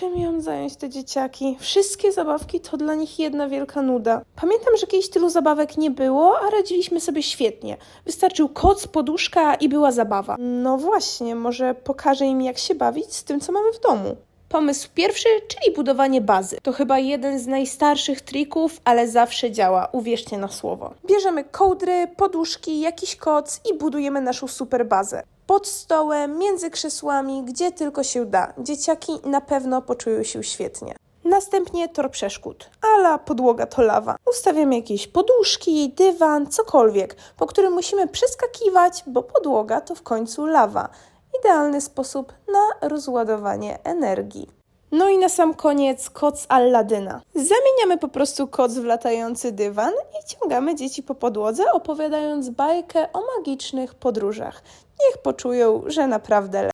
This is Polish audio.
Czym ją zająć te dzieciaki? Wszystkie zabawki to dla nich jedna wielka nuda. Pamiętam, że kiedyś tylu zabawek nie było, a radziliśmy sobie świetnie. Wystarczył koc, poduszka i była zabawa. No właśnie, może pokażę im jak się bawić z tym, co mamy w domu. Pomysł pierwszy, czyli budowanie bazy. To chyba jeden z najstarszych trików, ale zawsze działa, uwierzcie na słowo. Bierzemy kołdry, poduszki, jakiś koc i budujemy naszą super bazę. Pod stołem, między krzesłami, gdzie tylko się da. Dzieciaki na pewno poczują się świetnie. Następnie tor przeszkód, ala podłoga to lawa. Ustawiamy jakieś poduszki, dywan, cokolwiek, po którym musimy przeskakiwać, bo podłoga to w końcu lawa. Idealny sposób na rozładowanie energii. No i na sam koniec koc Alladyna. Zamieniamy po prostu koc w latający dywan i ciągamy dzieci po podłodze, opowiadając bajkę o magicznych podróżach. Niech poczują, że naprawdę